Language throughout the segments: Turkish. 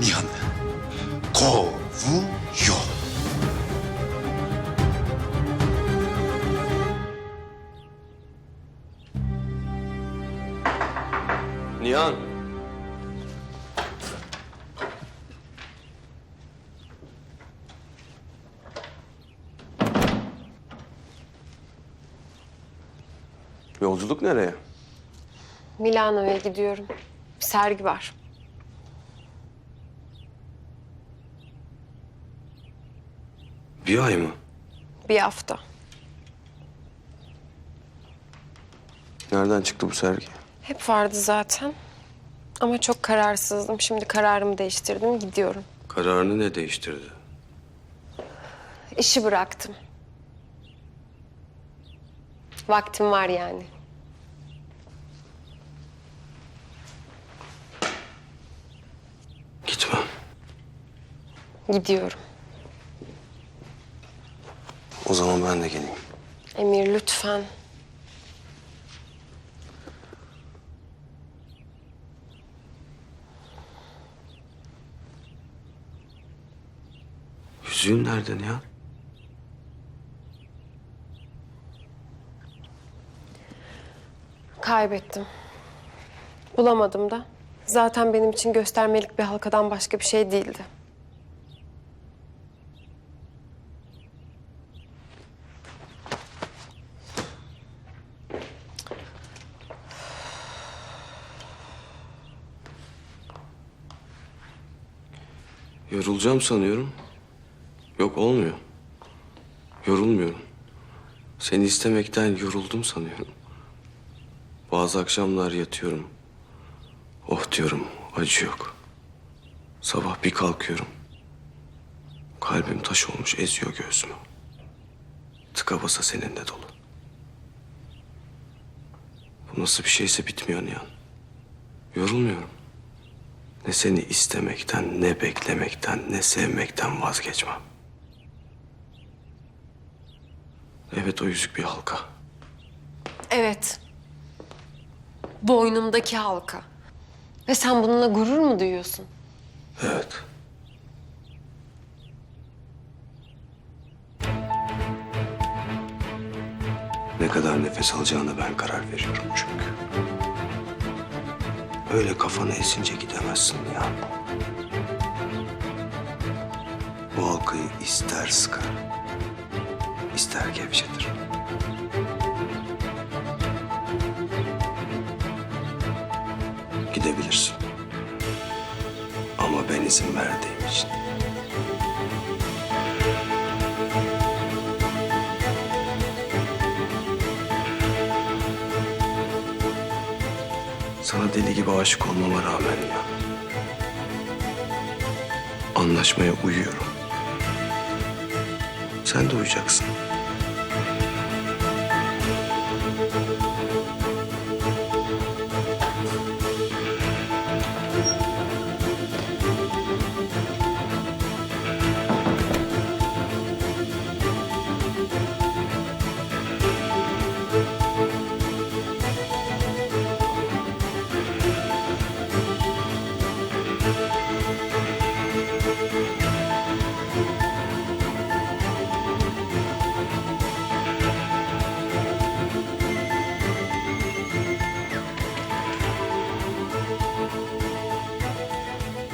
Nihan'ı kovuyor. Nihan. Yolculuk nereye? Milano'ya gidiyorum. Bir sergi var. Bir ay mı? Bir hafta. Nereden çıktı bu sergi? Hep vardı zaten. Ama çok kararsızdım. Şimdi kararımı değiştirdim. Gidiyorum. Kararını ne değiştirdi? İşi bıraktım. Vaktim var yani. Gitmem. Gidiyorum. O zaman ben de geleyim. Emir lütfen. Yüzüğün nerede Nihan? Kaybettim. Bulamadım da. Zaten benim için göstermelik bir halkadan başka bir şey değildi. Yorulacağım sanıyorum. Yok olmuyor. Yorulmuyorum. Seni istemekten yoruldum sanıyorum. Bazı akşamlar yatıyorum. Oh diyorum acı yok. Sabah bir kalkıyorum. Kalbim taş olmuş eziyor göğsümü. Tıka basa seninle dolu. Bu nasıl bir şeyse bitmiyor Nihan. Yorulmuyorum. Ne seni istemekten, ne beklemekten, ne sevmekten vazgeçmem. Evet o yüzük bir halka. Evet. Boynumdaki halka. Ve sen bununla gurur mu duyuyorsun? Evet. Ne kadar nefes alacağına ben karar veriyorum çünkü. Öyle kafana esince gidemezsin ya. Bu halkayı ister sıkar, ister gevşetir. Gidebilirsin. Ama ben izin verdiğim için. Sana deli gibi aşık olmama rağmen ya. Anlaşmaya uyuyorum. Sen de uyacaksın.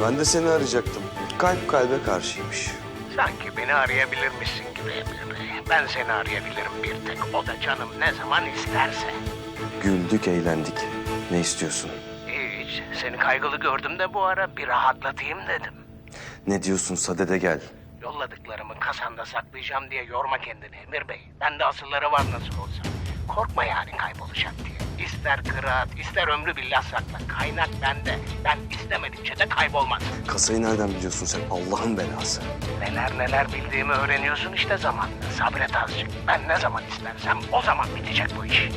Ben de seni arayacaktım. Kalp kalbe karşıymış. Sanki beni arayabilirmişsin gibi Bey. Ben seni arayabilirim bir tek. O da canım ne zaman isterse. Güldük, eğlendik. Ne istiyorsun? Hiç. Seni kaygılı gördüm de bu ara bir rahatlatayım dedim. Ne diyorsun sadede gel. Yolladıklarımı kasanda saklayacağım diye yorma kendini Emir Bey. Bende asılları var nasıl olsa. Korkma yani kaybolacak diye. İster kıraat, ister ömrü billah sakla. Kaynak bende. Ben istemedikçe de kaybolmaz. Kasayı nereden biliyorsun sen? Allah'ın belası. Neler neler bildiğimi öğreniyorsun işte zamanla. Sabret azıcık. Ben ne zaman istersem o zaman bitecek bu iş.